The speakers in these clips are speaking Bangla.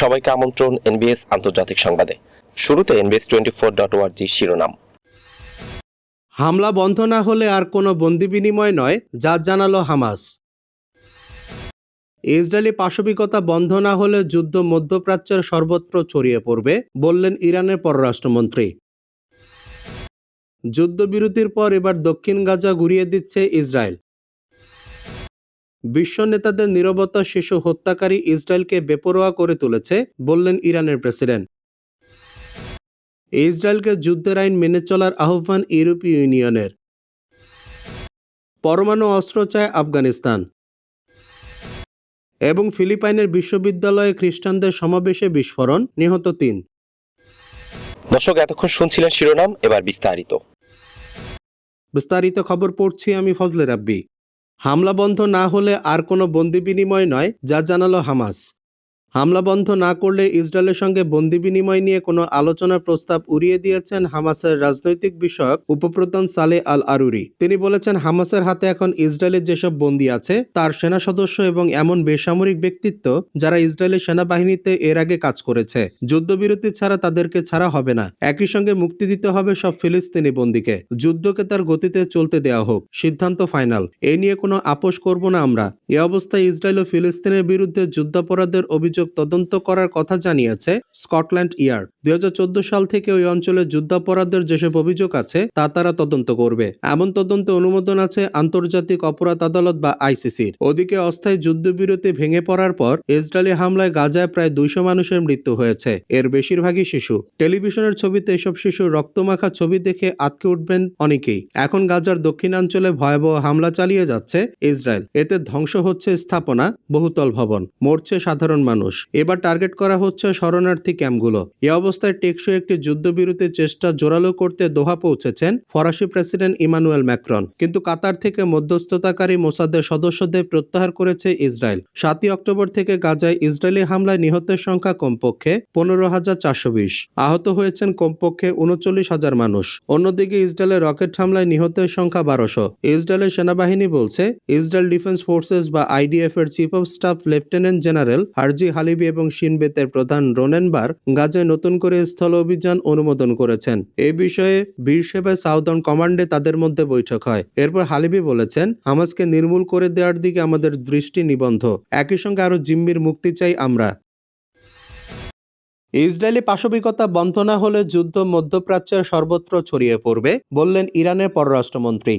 সবাইকে আমন্ত্রণ এনবিএস আন্তর্জাতিক সংবাদে। শুরুতে এনবিএস টোয়েন্টি ফোর ডট ওয়ার্জি শিরোনাম। হামলা বন্ধ না হলে আর কোনো বন্দি বিনিময় নয়, যা জানালো হামাস। ইসরায়েলি পাশবিকতা বন্ধ না হলে যুদ্ধ মধ্যপ্রাচ্যের সর্বত্র ছড়িয়ে পড়বে, বললেন ইরানের পররাষ্ট্রমন্ত্রী। যুদ্ধবিরতির পর এবার দক্ষিণ গাজা ঘুরিয়ে দিচ্ছে ইসরায়েল। বিশ্ব নেতাদের নিরবতা শিশু হত্যাকারী ইসরায়েলকে বেপরোয়া করে তুলেছে বললেন ইরানের প্রেসিডেন্ট। ইসরায়েলকে যুদ্ধের আইন মেনে চলার আহ্বান ইউরোপীয় ইউনিয়নের। পরমাণু অস্ত্র চায় আফগানিস্তান। এবং ফিলিপাইনের বিশ্ববিদ্যালয়ে খ্রিস্টানদের সমাবেশে বিস্ফোরণ নিহত তিন। দর্শক এতক্ষণ শুনছিলেন শিরোনাম এবার বিস্তারিত। বিস্তারিত খবর পড়ছি আমি ফজলে রাব্বি। হামলা বন্ধ না হলে আর কোনো বন্দি বিনিময় নয় যা জানাল হামাস। হামলা বন্ধ না করলে ইসরায়েলের সঙ্গে বন্দি বিনিময় নিয়ে কোনো আলোচনার প্রস্তাব উড়িয়ে দিয়েছেন হামাসের রাজনৈতিক বিষয়ক উপপ্রধান সালে আল আরুরি তিনি বলেছেন, হামাসের হাতে এখন ইসরায়েলের যেসব বন্দী আছে, তার সেনা সদস্য এবং এমন বেসামরিক ব্যক্তিত্ব যারা ইসরায়েলের সেনাবাহিনীতে এর আগে কাজ করেছে। যুদ্ধবিরতি ছাড়া তাদেরকে ছাড়া হবে না। একই সঙ্গে মুক্তি দিতে হবে সব ফিলিস্তিনি বন্দীকে। যুদ্ধকে তার গতিতে চলতে দেওয়া হোক। সিদ্ধান্ত ফাইনাল। এ নিয়ে কোনো আপোষ করব না আমরা। এ অবস্থায় ইসরায়েল ও ফিলিস্তিনের বিরুদ্ধে যুদ্ধাপরাধের অভিযোগ তদন্ত করার কথা জানিয়েছে স্কটল্যান্ড ইয়ার। দুই হাজার চোদ্দ সাল থেকে ওই অঞ্চলে যুদ্ধাপরাধের যেসব অভিযোগ আছে, তা তারা তদন্ত করবে। এমন তদন্তে অনুমোদন আছে আন্তর্জাতিক অপরাধ আদালত বা আইসিসির। ওদিকে অস্থায়ী যুদ্ধবিরতি ভেঙে পড়ার পর ইসরায়েলি হামলায় গাজায় প্রায় দুইশো মানুষের মৃত্যু হয়েছে। এর বেশিরভাগই শিশু। টেলিভিশনের ছবিতে এসব শিশুর রক্তমাখা ছবি দেখে আটকে উঠবেন অনেকেই। এখন গাজার দক্ষিণাঞ্চলে ভয়াবহ হামলা চালিয়ে যাচ্ছে ইসরায়েল। এতে ধ্বংস হচ্ছে স্থাপনা, বহুতল ভবন। মরছে সাধারণ মানুষ। এবার টার্গেট করা হচ্ছে শরণার্থী ক্যাম্পগুলো। এ অবস্থায় টেকসই একটি যুদ্ধবিরতির চেষ্টা জোরালো করতে দোহা পৌঁছেছেন ফরাসি প্রেসিডেন্ট ইমানুয়েল ম্যাক্রন। কিন্তু কাতার থেকে মধ্যস্থতাকারী মোসাদের সদস্যদের প্রত্যাহার করেছে ইসরায়েল। সাতই অক্টোবর থেকে গাজায় ইসরায়েলি হামলায় নিহতের সংখ্যা কমপক্ষে পনেরো হাজার চারশো বিশ। আহত হয়েছেন কমপক্ষে উনচল্লিশ হাজার মানুষ। অন্যদিকে ইসরায়েলের রকেট হামলায় নিহতের সংখ্যা বারোশো। ইসরায়েলের সেনাবাহিনী বলছে, ইসরায়েল ডিফেন্স ফোর্সেস বা আইডিএফ এর chief of staff lieutenant general Herzi Halevi এবং শিনবেতের প্রধান রোনেনবার গাজায় নতুন করে স্থল অভিযান অনুমোদন করেছেন। এই বিষয়ে বীরসেবা সাউদার্ন কমান্ডে তাদের মধ্যে বৈঠক হয়। এরপর হালিবি বলেছেন, হামাসকে নির্মূল করে দেওয়ার দিকে আমাদের দৃষ্টি নিবন্ধ একই সঙ্গে আরও জিম্মির মুক্তি চাই আমরা। ইসরায়েলি পাশবিকতা বন্ধ না হলে যুদ্ধ মধ্যপ্রাচ্যের সর্বত্র ছড়িয়ে পড়বে, বললেন ইরানের পররাষ্ট্রমন্ত্রী।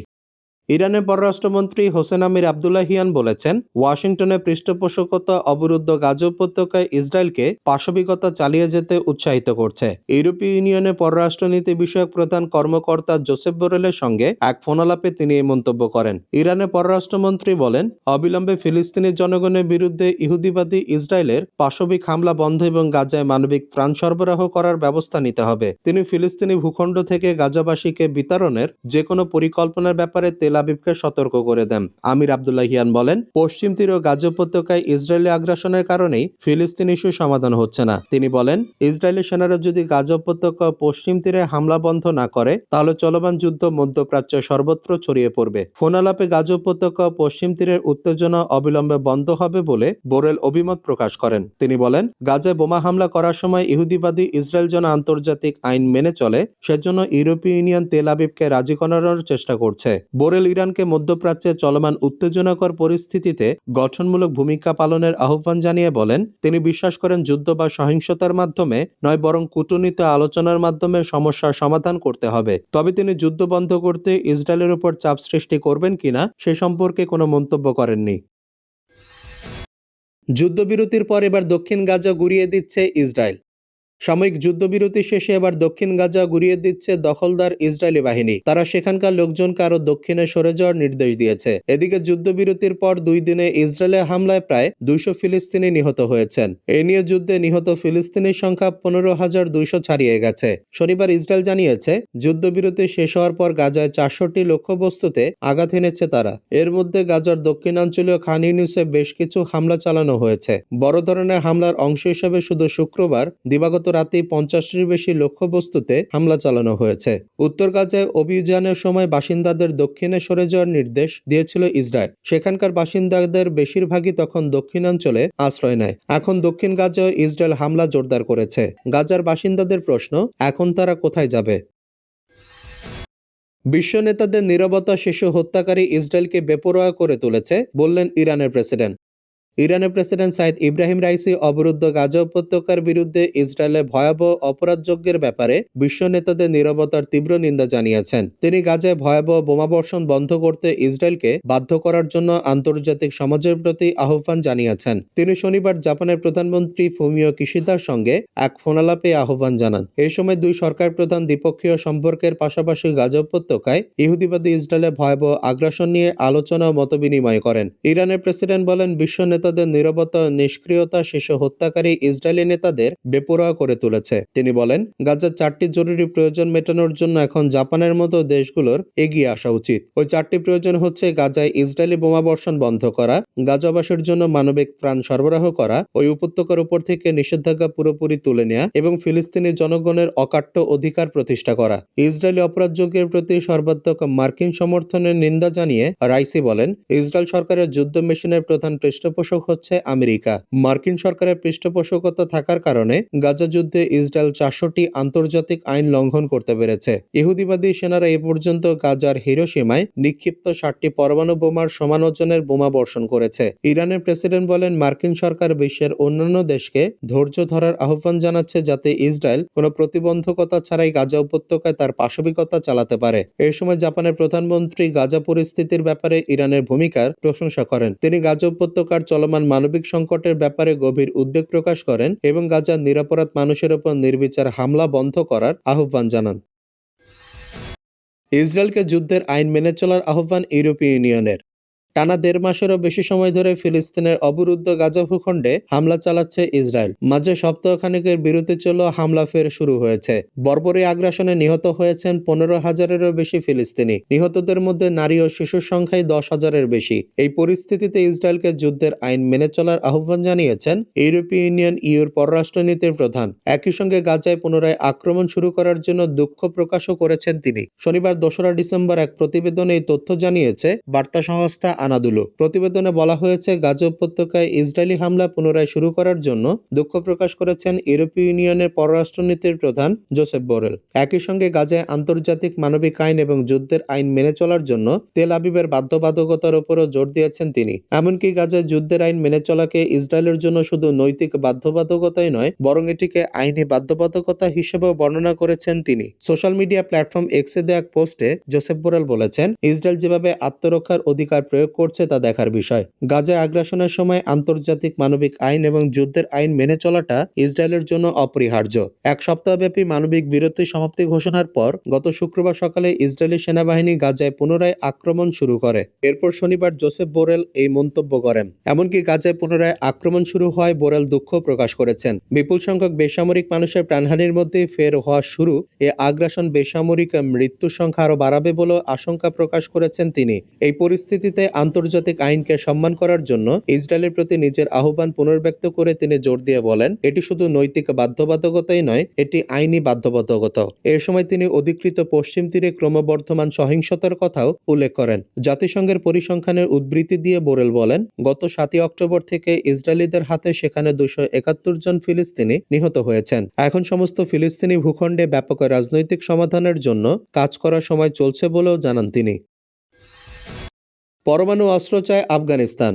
ইরানের পররাষ্ট্রমন্ত্রী হোসেন আমির আবদুল্লাহিয়ান বলেছেন ওয়াশিংটনের পৃষ্ঠপোষকতা অবরুদ্ধ গাজা উপত্যকায় ইসরায়েলকে পাশবিকতা চালিয়ে যেতে উৎসাহিত করছে। ইউরোপীয় ইউনিয়নের পররাষ্ট্রনীতি বিষয়ক প্রধান কর্মকর্তা জোসেফ বোরেলের সঙ্গে এক ফোনালাপে তিনি এই মন্তব্য করেন। ইরানের পররাষ্ট্রমন্ত্রী বলেন, অবিলম্বে ফিলিস্তিনি জনগণের বিরুদ্ধে ইহুদিবাদী ইসরায়েলের পাশবিক হামলা বন্ধ এবং গাজায় মানবিক ত্রাণ সরবরাহ করার ব্যবস্থা নিতে হবে। তিনি ফিলিস্তিনি ভূখণ্ড থেকে গাজাবাসীকে বিতরণের যে কোনো পরিকল্পনার ব্যাপারে তেল আবিবকে সতর্ক করে দেন। আমির আবদুল্লাহিয়ান বলেন, পশ্চিম তীর ও গাজা উপত্যকায় ইসরায়েলি আগ্রাসনের কারণেই ফিলিস্তিন ইস্যু সমাধান হচ্ছে না। তিনি বলেন, ইসরায়েলি সেনারা যদি গাজা উপত্যকা পশ্চিম তীরে হামলা বন্ধ না করে, তাহলে চলমান যুদ্ধ মধ্যপ্রাচ্য সর্বত্র ছড়িয়ে পড়বে। ফোনালাপে গাজা উপত্যকা পশ্চিম তীরের উত্তেজনা অবিলম্বে বন্ধ হবে বলে বোরেল অভিমত প্রকাশ করেন। তিনি বলেন, গাজায় বোমা হামলা করার সময় ইহুদিবাদী ইসরায়েল যেন আন্তর্জাতিক আইন মেনে চলে, সেজন্য ইউরোপীয় ইউনিয়ন তেল আবিবকে রাজি করানোর চেষ্টা করছে। বোরেল ইরানকে মধ্যপ্রাচ্যে চলমান উত্তেজনাকর পরিস্থিতিতে গঠনমূলক ভূমিকা পালনের আহ্বান জানিয়ে বলেন, তিনি বিশ্বাস করেন যুদ্ধ বা সহিংসতার মাধ্যমে নয়, বরং কূটনীতি আলোচনার মাধ্যমে সমস্যার সমাধান করতে হবে। তবে তিনি যুদ্ধ বন্ধ করতে ইসরায়েলের উপর চাপ সৃষ্টি করবেন কিনা, সে সম্পর্কে কোনো মন্তব্য করেননি। যুদ্ধবিরতির পর এবার দক্ষিণ গাজা গুড়িয়ে দিচ্ছে ইসরায়েল। সাময়িক যুদ্ধবিরতি শেষে এবার দক্ষিণ গাজা গুড়িয়ে দিচ্ছে দখলদার ইসরায়েলি বাহিনী। তারা সেখানকার লোকজনকে আরও দক্ষিণে সরে যাওয়ার নির্দেশ দিয়েছে। এদিকে যুদ্ধবিরতির পর দুই দিনে ইসরায়েলের হামলায় প্রায় দুইশো ফিলিস্তিনি নিহত হয়েছেন। এ নিয়ে যুদ্ধে নিহত ফিলিস্তিনির সংখ্যা পনেরো হাজার দুইশো ছাড়িয়ে গেছে। শনিবার ইসরায়েল জানিয়েছে, যুদ্ধবিরতি শেষ হওয়ার পর গাজায় চারশোটি লক্ষ্যবস্তুতে আঘাত এনেছে তারা। এর মধ্যে গাজার দক্ষিণাঞ্চলীয় খান ইউনিসে বেশ কিছু হামলা চালানো হয়েছে। বড় ধরনের হামলার অংশ হিসেবে শুধু শুক্রবার দিবাগত রাতেই পঞ্চাশটির বেশি লক্ষ্যবস্তুতে হামলা চালানো হয়েছে। উত্তর গাজায় অভিযানের সময় বাসিন্দাদের দক্ষিণে সরে যাওয়ার নির্দেশ দিয়েছিল ইসরায়েল। সেখানকার বাসিন্দাদের বেশিরভাগই তখন দক্ষিণাঞ্চলে আশ্রয় নেয়। এখন দক্ষিণ গাজায় ইসরায়েল হামলা জোরদার করেছে। গাজার বাসিন্দাদের প্রশ্ন, এখন তারা কোথায় যাবে? বিশ্ব নেতাদের নীরবতা শিশু হত্যাকারী ইসরায়েলকে বেপরোয়া করে তুলেছে, বললেন ইরানের প্রেসিডেন্ট। ইরানের প্রেসিডেন্ট সাইদ ইব্রাহিম রাইসি অবরুদ্ধ গাজা উপত্যকার বিরুদ্ধে ইসরায়েলের ভয়াবহ অপরাধযজ্ঞের ব্যাপারে বিশ্ব নেতাদের নীরবতার তীব্র নিন্দা জানিয়েছেন। তিনি গাজায় ভয়াবহ বোমাবর্ষণ বন্ধ করতে ইসরায়েলকে বাধ্য করার জন্য আন্তর্জাতিক সমাজের প্রতি আহ্বান জানিয়েছেন। তিনি শনিবার জাপানের প্রধানমন্ত্রী ফুমিও কিশিদার সঙ্গে এক ফোনালাপে আহ্বান জানান। এই সময় দুই সরকার প্রধান দ্বিপক্ষীয় সম্পর্কের পাশাপাশি গাজা উপত্যকায় ইহুদিবাদী ইসরায়েলের ভয়াবহ আগ্রাসন নিয়ে আলোচনা ও মতবিনিময় করেন। ইরানের প্রেসিডেন্ট বলেন, বিশ্ব নেতাদের নীরবতা নিষ্ক্রিয়তা শিশু হত্যাকারী ইসরায়েলি নেতাদের বেপরোয়া করে তুলেছে। তিনি বলেন, গাজার চারটি জরুরি প্রয়োজন মেটানোর জন্য এখন জাপানের মতো দেশগুলোর এগিয়ে আসা উচিত। ওই চারটি প্রয়োজন হচ্ছে গাজায় ইসরায়েলি বোমাবর্ষণ বন্ধ করা, গাজাবাসীর জন্য মানবিক ত্রাণ সরবরাহ করা, ওই উপত্যকার উপর থেকে নিষেধাজ্ঞা পুরোপুরি তুলে নেওয়া এবং ফিলিস্তিনি জনগণের অকাট্য অধিকার প্রতিষ্ঠা করা। ইসরায়েলি অপরাধযোগ্যের প্রতি সর্বাত্মক মার্কিন সমর্থনের নিন্দা জানিয়ে রাইসি বলেন, ইসরায়েল সরকারের যুদ্ধ মেশিনের প্রধান পৃষ্ঠপোষক হচ্ছে আমেরিকা। মার্কিন সরকারের পৃষ্ঠপোষকতা থাকার কারণে গাজা যুদ্ধে ইসরায়েল চারশোটি আন্তর্জাতিক আইন লঙ্ঘন করতে পেরেছে। ইহুদিবাদী সেনারা এ পর্যন্ত গাজার হিরোসীমায় নিক্ষিপ্ত ষাটটি পরমাণু বোমার সমান ওজনের বোমা বর্ষণ করেছে। ইরানের প্রেসিডেন্ট বলেন, মার্কিন সরকার বিশ্বের অন্যান্য দেশকে ধৈর্য ধরার আহ্বান জানাচ্ছে যাতে ইসরায়েল কোনো প্রতিবন্ধকতা ছাড়াই গাজা উপত্যকায় তার পাশবিকতা চালাতে পারে। এই সময় জাপানের প্রধানমন্ত্রী গাজা পরিস্থিতির ব্যাপারে ইরানের ভূমিকার প্রশংসা করেন। তিনি গাজা উপত্যকার চলমান মানবিক সংকটের ব্যাপারে গভীর উদ্বেগ প্রকাশ করেন এবং গাজার নিরাপরাধ মানুষের ওপর নির্বিচার হামলা বন্ধ করার আহ্বান জানান। ইসরায়েলকে যুদ্ধের আইন মেনে চলার আহ্বান ইউরোপীয় ইউনিয়নের। টানা দেড় মাসেরও বেশি সময় ধরে ফিলিস্তিনের অবরুদ্ধ গাজা ভূখণ্ডে হামলা চালাচ্ছে ইসরায়েল। মাঝে সপ্তাহখানেকের বিরতি চলল হামলা ফের শুরু হয়েছে। বর্বরী আগ্রাসনে নিহত হয়েছেন পনেরো হাজারেরও বেশি ফিলিস্তিনি। নিহতদের মধ্যে নারী ও শিশুর সংখ্যাই দশ হাজারের বেশি। এই পরিস্থিতিতে ইসরায়েলকে যুদ্ধের আইন মেনে চলার আহ্বান জানিয়েছেন ইউরোপীয় ইউনিয়ন ইউর পররাষ্ট্রনীতির প্রধান। একই সঙ্গে গাজায় পুনরায় আক্রমণ শুরু করার জন্য দুঃখ প্রকাশও করেছেন তিনি। শনিবার দোসরা ডিসেম্বর এক প্রতিবেদনে এই তথ্য জানিয়েছে, বার্তা সংস্থা আনাদুলু। প্রতিবেদনে বলা হয়েছে গাজা উপত্যকায় ইসরায়েলি হামলা পুনরায় শুরু করার জন্য দুঃখ প্রকাশ করেছেন ইউরোপীয় ইউনিয়নের পররাষ্ট্রনীতির প্রধান জোসেফ বোরেল। একই সঙ্গে গাজায় আন্তর্জাতিক মানবিক আইন এবং যুদ্ধের আইন মেনে চলার জন্য তেল আবিবের বাধ্যবাধকতার উপরও জোর দিয়েছেন তিনি। এমনকি গাজায় যুদ্ধের আইন মেনে চলাকে ইসরায়েলের জন্য শুধু নৈতিক বাধ্যবাধকতাই নয়, বরং এটিকে আইনি বাধ্যবাধকতা হিসেবেও বর্ণনা করেছেন তিনি। সোশ্যাল মিডিয়া প্ল্যাটফর্ম এক্সে দেওয়া এক পোস্টে জোসেফ বোরেল বলেছেন, ইসরায়েল যেভাবে আত্মরক্ষার অধিকার প্রয়োগ করছে তা দেখার বিষয়। গাজায় আগ্রাসনের সময় আন্তর্জাতিক মানবিক আইন এবং যুদ্ধের আইন মেনে চলাটা ইসরায়েলের জন্য অপরিহার্য। এক সপ্তাহব্যাপী মানবিক বিরতি সমাপ্তি ঘোষণার পর গত শুক্রবার সকালে ইসরায়েলি সেনাবাহিনী গাজায় পুনরায় আক্রমণ শুরু করে। এরপর শনিবার জোসেফ বোরেল এই মন্তব্য করেন। এমনকি গাজায় পুনরায় আক্রমণ শুরু হওয়ায় বোরেল দুঃখ প্রকাশ করেছেন। বিপুল সংখ্যক বেসামরিক মানুষের প্রাণহানির মধ্যে ফের হওয়া শুরু, এ আগ্রাসন বেসামরিক মৃত্যুর সংখ্যা আরও বাড়াবে বলে আশঙ্কা প্রকাশ করেছেন তিনি। এই পরিস্থিতিতে আন্তর্জাতিক আইনকে সম্মান করার জন্য ইসরায়েলের প্রতি নিজের আহ্বান পুনর্ব্যক্ত করে তিনি জোর দিয়ে বলেন, এটি শুধু নৈতিক বাধ্যবাধকতাই নয়, এটি আইনি বাধ্যবাধকতা। এ সময় তিনি অধিকৃত পশ্চিম তীরে ক্রমবর্ধমান সহিংসতার কথাও উল্লেখ করেন। জাতিসংঘের পরিসংখ্যানের উদ্বৃত্তি দিয়ে বোরেল বলেন, গত সাতই অক্টোবর থেকে ইসরায়েলিদের হাতে সেখানে দুশো একাত্তর জন ফিলিস্তিনি নিহত হয়েছেন। এখন সমস্ত ফিলিস্তিনি ভূখণ্ডে ব্যাপক রাজনৈতিক সমাধানের জন্য কাজ করার সময় চলছে বলেও জানান তিনি। পরমাণু অস্ত্র চায় আফগানিস্তান।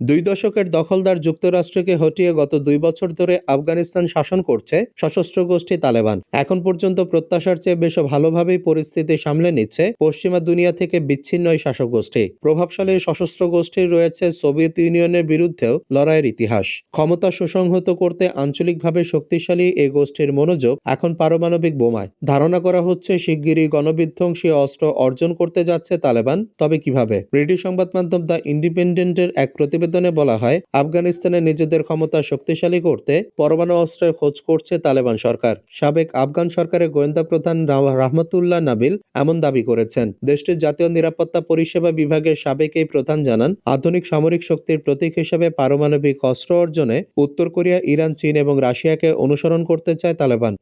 দুই দশকের দখলদার যুক্তরাষ্ট্রকে হটিয়ে গত দুই বছর ধরে আফগানিস্তান শাসন করছে সশস্ত্র গোষ্ঠী তালেবান। এখন পর্যন্ত প্রত্যাশার চেয়ে বেশ ভালোভাবেই পরিস্থিতি সামলে নিচ্ছে পশ্চিমা দুনিয়া থেকে বিচ্ছিন্ন এই শাসক গোষ্ঠী প্রভাবশালী সশস্ত্র গোষ্ঠীর রয়েছে সোভিয়েত ইউনিয়নের বিরুদ্ধেও লড়াইয়ের ইতিহাস। ক্ষমতা সুসংহত করতে আঞ্চলিকভাবে শক্তিশালী এই গোষ্ঠীর মনোযোগ এখন পারমাণবিক বোমায়। ধারণা করা হচ্ছে শিগগিরই গণবিধ্বংসী অস্ত্র অর্জন করতে যাচ্ছে তালেবান, তবে কীভাবে? ব্রিটিশ সংবাদ মাধ্যম দ্য ইন্ডিপেন্ডেন্টের এক প্রতিবেদন প্রতিবেদনে বলা হয়, আফগানিস্তানে নিজেদের ক্ষমতা শক্তিশালী করতে পরমাণু অস্ত্রের খোঁজ করছে তালেবান সরকার। সাবেক আফগান সরকারের গোয়েন্দা প্রধান রাহমাতুল্লাহ নাবিল এমন দাবি করেছেন। দেশটির জাতীয় নিরাপত্তা পরিষেবা বিভাগের সাবেক এই প্রধান জানান, আধুনিক সামরিক শক্তির প্রতীক হিসেবে পারমাণবিক অস্ত্র অর্জনে উত্তর কোরিয়া, ইরান, চীন এবং রাশিয়াকে অনুসরণ করতে চায় তালেবান।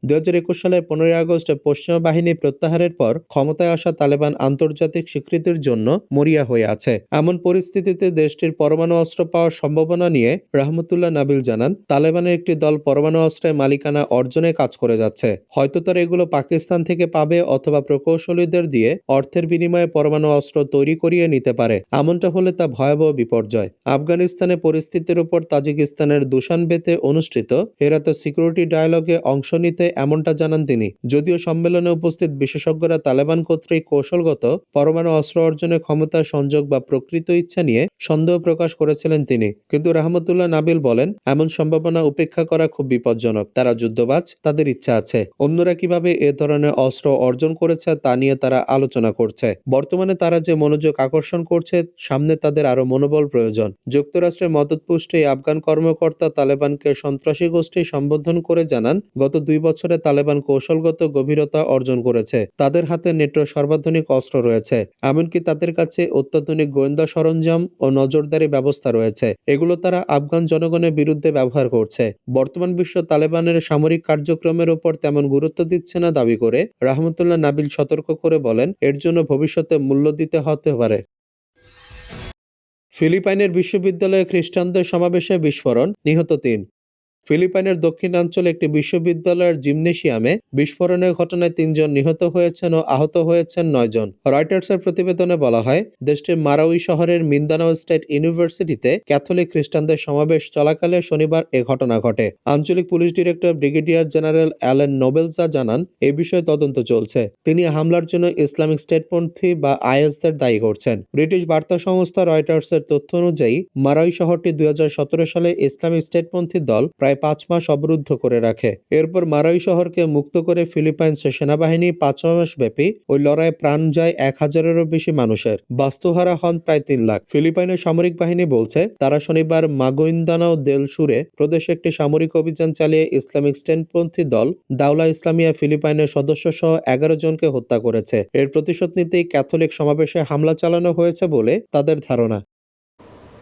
একুশ সালের পনেরোই আগস্ট পশ্চিমা বাহিনী প্রত্যাহারের পর ক্ষমতায় আসা তালেবান আন্তর্জাতিক স্বীকৃতির জন্য মরিয়া হয়ে আছে। এমন পরিস্থিতিতে দেশটির পরমাণু অস্ত্র পাওয়ার সম্ভাবনা নিয়ে রহমতুল্লাহ নাবিল জানান, তালেবানের একটি দল পরমাণু অস্ত্রের মালিকানা অর্জনে কাজ করে যাচ্ছে। হয়তো তারা এগুলো পাকিস্তান থেকে পাবে অথবা প্রকৌশলীদের দিয়ে অর্থের বিনিময়ে পরমাণু অস্ত্র তৈরি করিয়ে নিতে পারে। এমনটা হলে তা ভয়াবহ বিপর্যয়। আফগানিস্তানে পরিস্থিতির উপর তাজিকিস্তানের দুশানবেতে অনুষ্ঠিত হেরাত সিকিউরিটি ডায়ালগে অংশ নিতে এমনটা জানান তিনি। যদিও সম্মেলনে উপস্থিত বিশেষজ্ঞরা তালেবান কর্তৃক কৌশলগত পরমাণু অস্ত্র অর্জনের ক্ষমতা সংযোগ বা প্রকৃত ইচ্ছা নিয়ে সন্দেহ প্রকাশ করেছিলেন তিনি। কিন্তু রহমতুল্লাহ নাবিল বলেন, এমন সম্ভাবনা উপেক্ষা করা খুব বিপজ্জনক। তারা যুদ্ধবাজ, তাদের ইচ্ছা আছে। অন্যরা কীভাবে এ ধরনের অস্ত্র অর্জন করেছে তা নিয়ে তারা আলোচনা করছে। বর্তমানে তারা যে মনোযোগ আকর্ষণ করছে, সামনে তাদের আরও মনোবল প্রয়োজন। যুক্তরাষ্ট্রের মদতপুষ্ট এই আফগান কর্মকর্তা তালেবানকে সন্ত্রাসী গোষ্ঠী সম্বোধন করে জানান, গত দুই বছরে তালেবান কৌশলগত গভীরতা অর্জন করেছে। তাদের হাতে নেটো সর্বাধুনিক অস্ত্র রয়েছে। এমনকি তাদের কাছে অত্যাধুনিক গোয়েন্দা সরঞ্জাম ও নজরদারি ব্যবস্থা রয়েছে। এগুলো তারা আফগান জনগণের বিরুদ্ধে ব্যবহার করছে। বর্তমান বিশ্ব তালেবানের সামরিক কার্যক্রমের উপর তেমন গুরুত্ব দিচ্ছে না দাবি করে রাহমতুল্লাহ নাবিল সতর্ক করে বলেন, এর জন্য ভবিষ্যতে মূল্য দিতে হতে পারে। ফিলিপাইনের বিশ্ববিদ্যালয়ে খ্রিস্টানদের সমাবেশে বিস্ফোরণ, নিহত তিন। ফিলিপাইনের দক্ষিণাঞ্চলে একটি বিশ্ববিদ্যালয়ের জিমনেশিয়ামে বিস্ফোরণের ঘটনায় তিনজন নিহত হয়েছেন ও আহত হয়েছেন নয়জন রয়টার্সের প্রতিবেদনে বলা হয়, দেশটির মারাউই শহরের মিন্দানাও স্টেট ইউনিভার্সিটিতে ক্যাথলিক খ্রিস্টানদের সমাবেশ চলাকালে শনিবার এ ঘটনা ঘটে। আঞ্চলিক police director brigadier general Allen নোবেলসা জানান, এ বিষয়ে তদন্ত চলছে। তিনি হামলার জন্য ইসলামিক স্টেটপন্থী বা আইএসদের দায়ী করছেন। ব্রিটিশ বার্তা সংস্থা রয়টার্সের তথ্য অনুযায়ী, মারাউই শহরটি দুই হাজার সতেরো সালে ইসলামিক স্টেটপন্থী দল প্রায় পাঁচ মাস অবরুদ্ধ করে রাখে। এরপর মারাই শহরকে মুক্ত করে ফিলিপাইন্সের সেনাবাহিনী পাঁচ মাস ব্যাপী ওই লড়াইয়ে প্রাণ যায় এক হাজারেরও বেশি মানুষের। বাস্তুহারা হন প্রায় তিন লাখ। ফিলিপাইনের সামরিক বাহিনী বলছে, তারা শনিবার মাগোইন্দানাও দেল সুরে প্রদেশে একটি সামরিক অভিযান চালিয়ে ইসলামিক স্ট্যান্ডপন্থী দল দাওলা ইসলামিয়া ফিলিপাইনের সদস্য সহ এগারো জনকে হত্যা করেছে। এর প্রতিশোধ নিতেই ক্যাথলিক সমাবেশে হামলা চালানো হয়েছে বলে তাদের ধারণা।